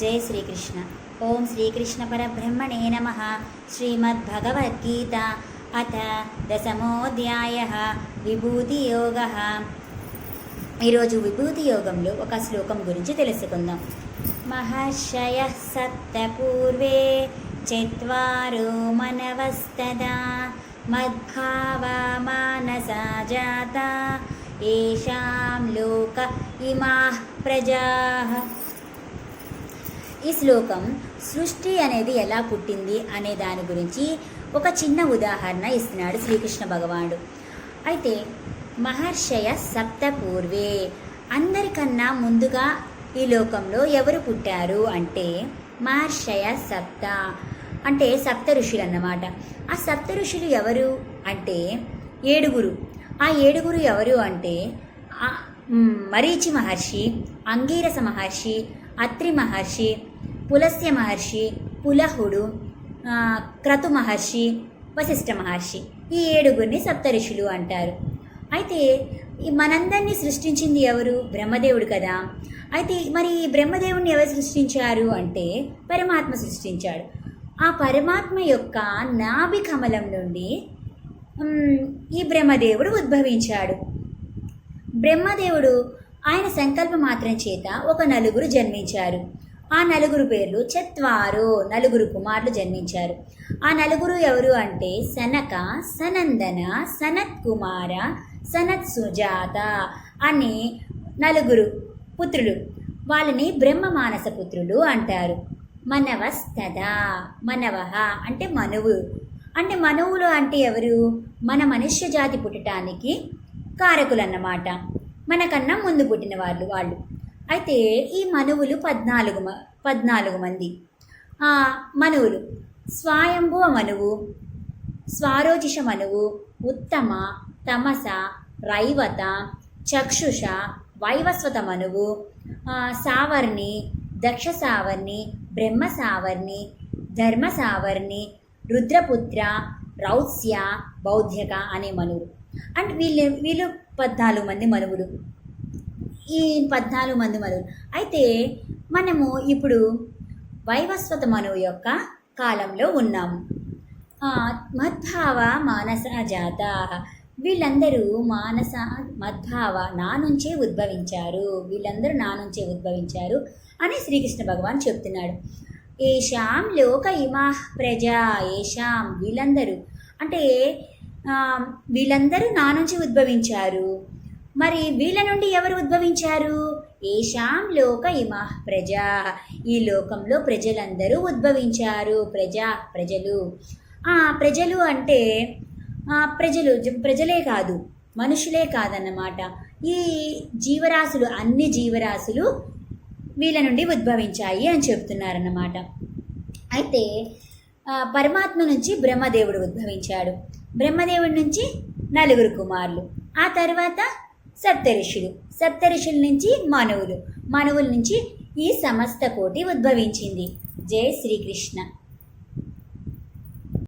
జై శ్రీకృష్ణ. ఓం శ్రీకృష్ణ పరబ్రహ్మణే నమ. శ్రీమద్భగవద్గీత అథ దశమోధ్యాయ. విభూతియోగ. ఈరోజు విభూతి యోగంలో ఒక శ్లోకం గురించి తెలుసుకుందాం. మహర్షయ సప్తపూర్వే పూర్వే మనవస్తదా. మద్భావ మానసా జాత. ఏషాం లోక ఇమా ప్రజా. ఈ శ్లోకం సృష్టి అనేది ఎలా పుట్టింది అనే దాని గురించి ఒక చిన్న ఉదాహరణ ఇస్తున్నాడు శ్రీకృష్ణ భగవానుడు. అయితే మహర్షయ సప్తపూర్వే అందరికన్నా ముందుగా ఈ లోకంలో ఎవరు పుట్టారు అంటే మహర్షయ సప్త అంటే సప్త ఋషులు అన్నమాట. ఆ సప్త ఋషులు ఎవరు అంటే ఏడుగురు. ఆ ఏడుగురు ఎవరు అంటే మరీచి మహర్షి అంగీరస మహర్షి అత్రి మహర్షి పులస్య మహర్షి పులహుడు క్రతు మహర్షి వశిష్ఠ మహర్షి ఈ ఏడుగురిని సప్తఋషులు అంటారు. అయితే ఈ మనందరినీ సృష్టించింది ఎవరు? బ్రహ్మదేవుడు కదా. అయితే మరి ఈ బ్రహ్మదేవుడిని ఎవరు సృష్టించారు అంటే పరమాత్మ సృష్టించాడు. ఆ పరమాత్మ యొక్క నాభి కమలం నుండి ఈ బ్రహ్మదేవుడు ఉద్భవించాడు. బ్రహ్మదేవుడు ఆయన సంకల్ప మాత్రం చేత ఒక నలుగురు జన్మించారు. ఆ నలుగురు పేర్లు చత్వారు. నలుగురు కుమారులు జన్మించారు. ఆ నలుగురు ఎవరు అంటే సనక సనందన సనత్ కుమార సనత్ సుజాత అనే నలుగురు పుత్రులు. వాళ్ళని బ్రహ్మ మానస పుత్రులు అంటారు. మనవస్తదా మనవహ అంటే మనువు. అంటే మనువులు అంటే ఎవరు? మన మనుష్య జాతి పుట్టడానికి కారకులు అన్నమాట మనకన్నా ముందు పుట్టిన వాళ్ళు వాళ్ళు. అయితే ఈ మనువులు పద్నాలుగు మ- పద్నాలుగు మంది. ఆ, మనువులు స్వాయంభువ మనువు స్వారోజిష మనువు ఉత్తమ తమస రైవత చక్షుష వైవస్వత మనువు సావర్ణి దక్ష సావర్ణి బ్రహ్మ సావర్ణి ధర్మ సావర్ణి రుద్రపుత్ర రౌస్య బౌద్ధ్యక అనే మనువులు. అంటే వీళ్ళు వీళ్ళు పద్నాలుగు మంది మనువులు. ఈ పద్నాలుగు మంది మనువులు అయితే మనము ఇప్పుడు వైవస్వత మనువు యొక్క కాలంలో ఉన్నాము మద్భావ మానస జాత వీళ్ళందరూ మానస మద్భావ నా నుంచే ఉద్భవించారు. వీళ్ళందరూ నా నుంచే ఉద్భవించారు అని శ్రీకృష్ణ భగవాన్ చెప్తున్నాడు. ఏషాం లోక ఇమా ప్రజా ఏషాం వీళ్ళందరూ. అంటే వీళ్ళందరూ నా నుంచి ఉద్భవించారు. మరి వీళ్ళ నుండి ఎవరు ఉద్భవించారు? ఏషాం లోక ఇమా ప్రజా. ఈ లోకంలో ప్రజలందరూ ఉద్భవించారు. ప్రజా ప్రజలు. ఆ ప్రజలు అంటే ప్రజలు ప్రజలే కాదు మనుషులే కాదన్నమాట. ఈ జీవరాశులు అన్ని జీవరాశులు వీళ్ళ నుండి ఉద్భవించాయి అని చెప్తున్నారన్నమాట. అయితే పరమాత్మ నుంచి బ్రహ్మదేవుడు ఉద్భవించాడు. బ్రహ్మదేవుడి నుంచి నలుగురు కుమారులు. ఆ తర్వాత సప్తఋషులు. సప్తఋషుల నుంచి మానవులు. మానవుల నుంచి ఈ సమస్త కోటి ఉద్భవించింది. జై శ్రీకృష్ణ.